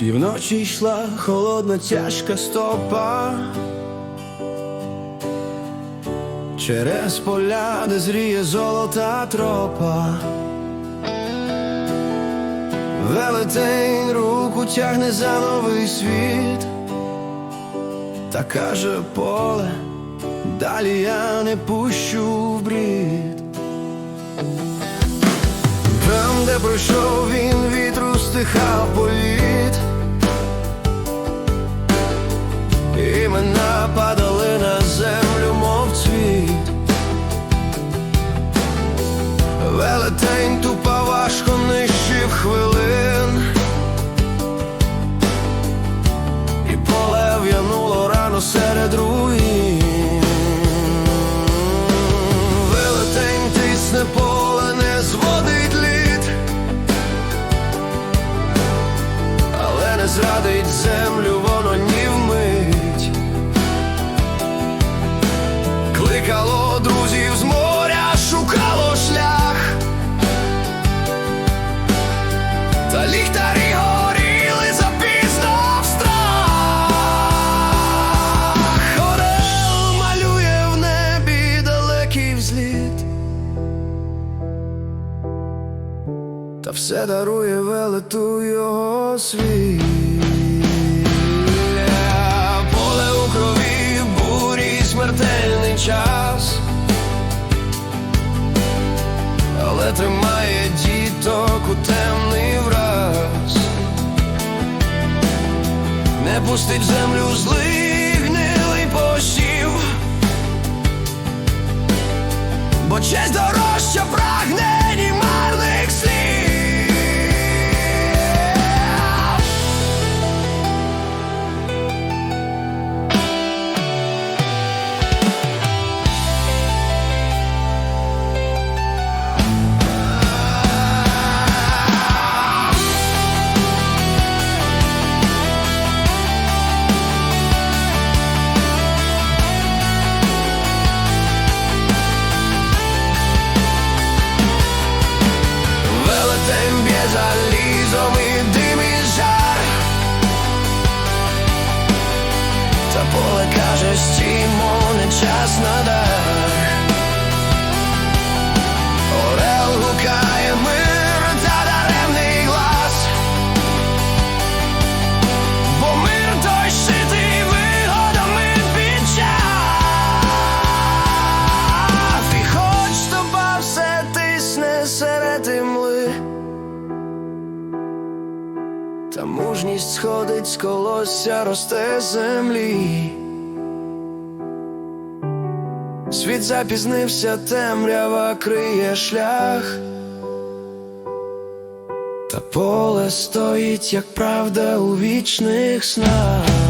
ночі йшла холодна тяжка стопа. Через поля, де зріє золота тропа. Велетень руку тягне за новий світ, та каже поле, далі я не пущу в брід. Там, де пройшов він, вітру стихав політ, Велетень тупа важко нищив хвилин, і поле в'януло рано серед руїн. Все дарує велету його світ. Поле у крові, бурі, смертельний час, але тримає діток у темний враз, не пустить в землю злий гнилий посів, бо честь дорожча прагнень Та поле не час на дар Орел гукає мир та даремний глас Бо мир той шитий вигодами під час. І хоч тобі все тисне серед імли. Та мужність сходить з колосся, росте землі. Світ запізнився, темрява криє шлях, та поле стоїть, як правда у вічних снах.